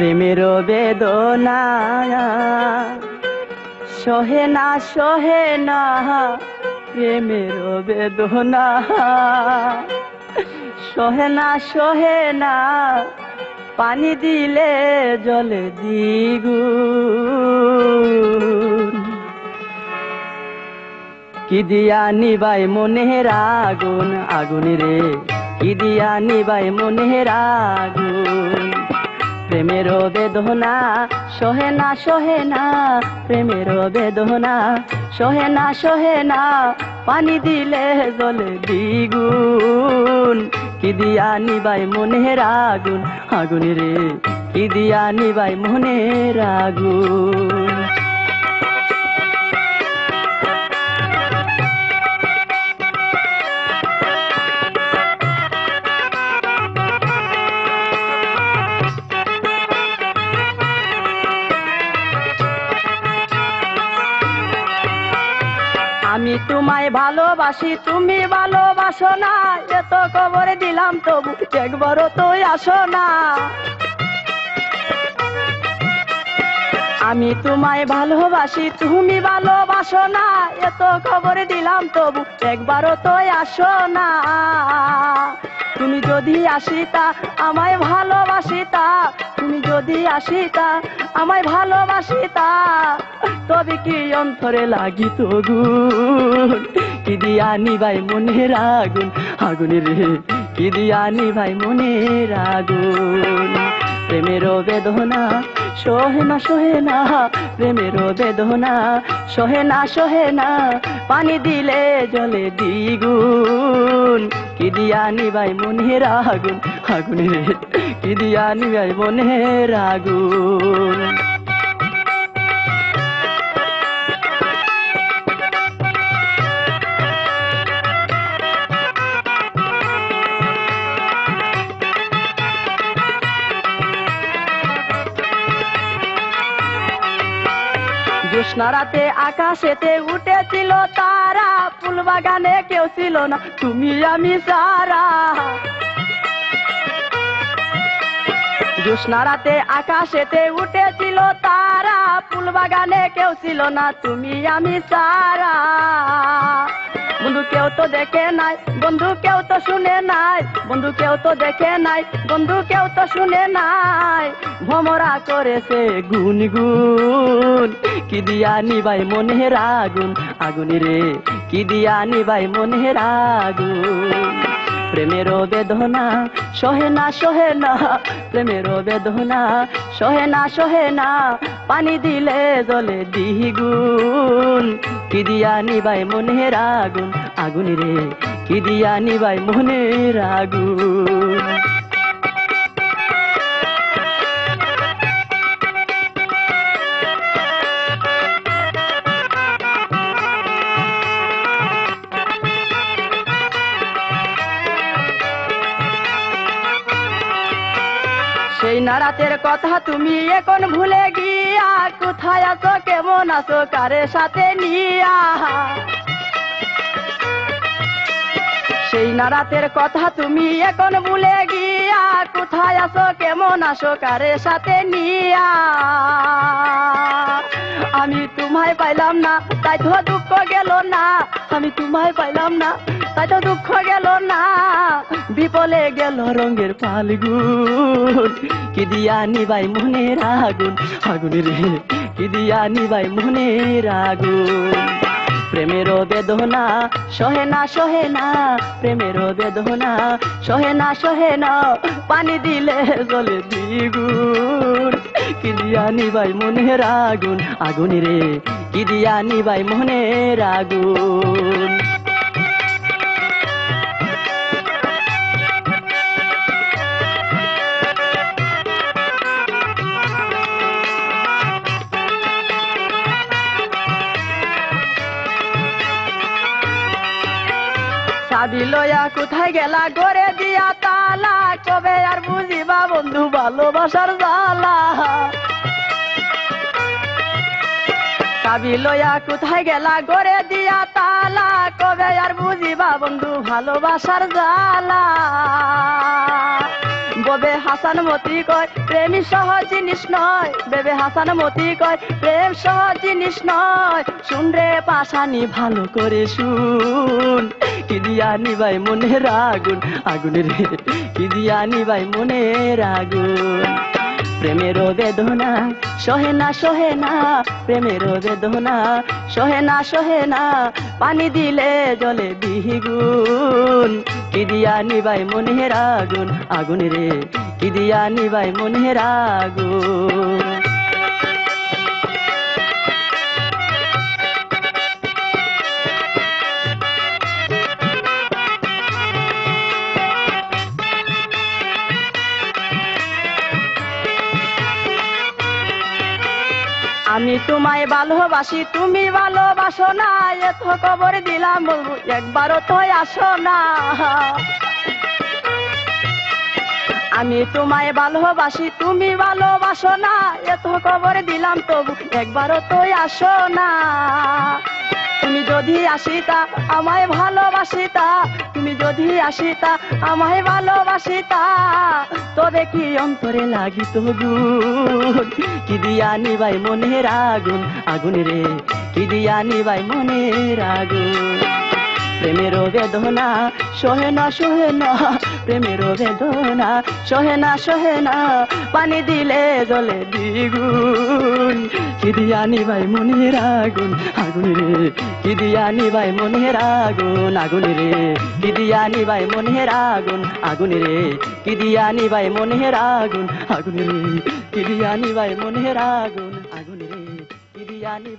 প্রেমের বেদনা সহে না সহে না, প্রেমের বেদনা সহে না সহে না, পানি দিলে জলে দ্বিগুণ। কি দিয়া নিবাই মনের আগুন আগুন রে? কি দিয়া নিবাই মনের আগুন? প্রেমের বেদনা, সহে না সহে না, প্রেমের বেদনা, সহে না সহে না, পানি দিলে জলে দ্বিগুণ। কি দিয়া নিবাই মনের আগুন আগুন রে, কি দিয়া নিবাই মনের আগুন তোমায় ভালোবাসি, তুমি ভালোবাসো না। এত খবর দিলাম তবু একবারও তো আসো না। আমি তোমায় ভালোবাসি, তুমি ভালোবাসো না। এত খবর দিলাম তবু একবারও তো আসো না। তুমি যদি আসিতা, আমায় ভালোবাসিতা। তুমি যদি আসিতা, আমায় ভালোবাসিতা। তবে কি অন্তরে লাগিত গুণ কি দিয়া নিবাই মনের আগুন? আগুন রে কি দিয়া নিবাই মনের আগুন? প্রেমের বেদনা সহে না সহে না, প্রেমের বেদনা। সহে না সহে না, পানি দিলে জলে দ্বিগুণ। কি দিয়া নিবাই মনের আগুন আগুন কি দিয়া নিবাই মনের আগুন জ্যোৎস্না রাতে আকাশেতে উঠেছিল তারা। ফুল বাগানে কেউ ছিল না, তুমি, আমি, সারা। জ্যোৎস্নারাতে আকাশেতে উঠেছিল তারা। ফুল বাগানে কেউ ছিল না, তুমি, আমি, সারা। বন্ধু কেউ তো দেখে নাই, বন্ধু কেউ তো শুনে নাই, বন্ধু কেউ তো দেখে নাই, বন্ধু কেউ তো শুনে নাই। ভমরা করেছে গুন গুন, কি দিয়া নিবাই মনে আগুন আগুন রে, কি দিয়া নিবাই মনে আগুন। প্রেমের বেদনা সহে না সহে না প্রেমের বেদনা সহে না সহে না। পানি দিলে জলে দিগুণ কি দিয়া নিবাই মনের আগুন? আগুন রে, কি দিয়া নিবাই মনের আগুন? নারাতের কথা তুমি এখন ভুলে গিয়া, কোথায় আছো, কেমন আছো, কারে সাথে নিয়া? সেই নারাতের কথা তুমি এখন ভুলে গিয়া, কোথায় আছো, কেমন আছো, কারে সাথে নিয়া? আমি তোমায় পাইলাম না, তাই তো দুঃখ গেল না। আমি তোমায় পাইলাম না, তাই তো দুঃখ গেল না। বিপলে গেল রঙের ফাল্গুন, কি দিয়া নিবাই মনের আগুন? আগুন রে, কি দিয়া নিবাই মনের আগুন? প্রেমের বেদনা সহে না সহে না, প্রেমের বেদনা সহে না সহে না। পানি দিলে জলে দ্বিগুণ। কি দিয়া নিবাই মনের আগুন? আগুন রে কি দিয়া নিবাই মনের আগুন? চাবি লয়া কোথায় গেলা করে দিয়া তালা? কবে আর বুঝিবা বন্ধু ভালোবাসার জালা চাবি লয়া কোথায় গেলা গড়ে দিয়া তালা? কবে আর বুঝিবা বন্ধু ভালোবাসার ববে হাসান মতি কয়, প্রেম সহজ জিনিস নয়। বেবে হাসান মতি কয়, প্রেম সহজ জিনিস নয়। শুন রে পাশানি, ভালো করে শুন। কি দিয়া নিবাই মনের আগুন? আগুনের কি দিয়া নিবাই মনের আগুন? প্রেমের বেদনা, সহে না সহে না, প্রেমের বেদনা, সহে না সহে না, পানি দিলে জলে বিহিগুন কি দিয়া নিবাই মনের আগুন আগুন রে, কি দিয়া নিবাই মনের আগুন আমি তোমায় ভালোবাসি, তুমি ভালোবাসো না, এত খবর দিলাম বলব, একবারও তো আসো না। আমি তোমায় ভালোবাসি, তুমি ভালোবাসো না, এত খবর দিলাম তবু, একবারও তো আসো না। তুমি যদি আসিতা, আমায় ভালোবাসিতা, তুমি যদি আসিতা, আমায় ভালোবাসিতা। তবে কি অন্তরে লাগিত গুণ কি দিয়া নিবাই মনের আগুন আগুন রে? কি দিয়া নিবাই মনের আগুন? প্রেমের বেদনা, সহে না সহে না, প্রেমের বেদনা, সহে না সহে না, পানি দিলে জলে দ্বিগুণ। কি দিয়া নিবাই মনের আগুন আগুন রে? কি দিয়া নিবাই মনের আগুন আগুন রে? কি দিয়া নিবাই মনের আগুন আগুন রে? কি দিয়া নিবাই মনের আগুন আগুন রে? কি দিয়া মনের আগুন আগুন রে? কি